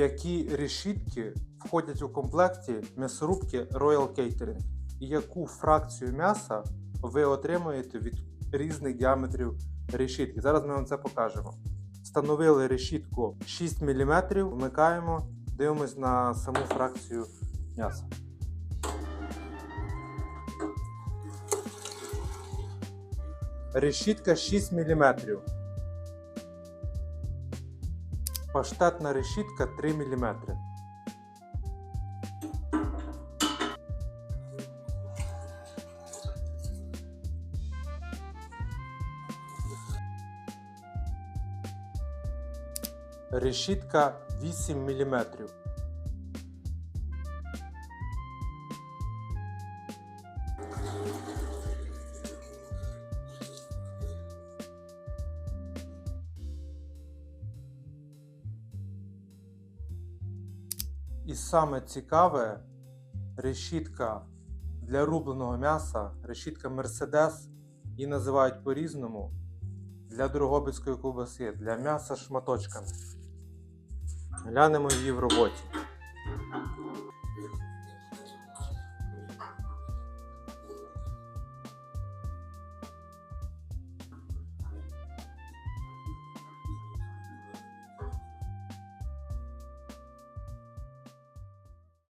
які решітки входять у комплекті м'ясорубки Royal Catering і яку фракцію м'яса ви отримуєте від різних діаметрів решітки. Зараз ми вам це покажемо. Встановили решітку 6 мм, вмикаємо, дивимось на саму фракцію м'яса. Решітка 6 мм. Паштетна решітка 3 мм. Решітка 8 мм. І саме цікаве решітка для рубленого м'яса, решітка Mercedes, її називають по-різному для Дрогобицької ковбаси, для м'яса шматочками. Глянемо її в роботі.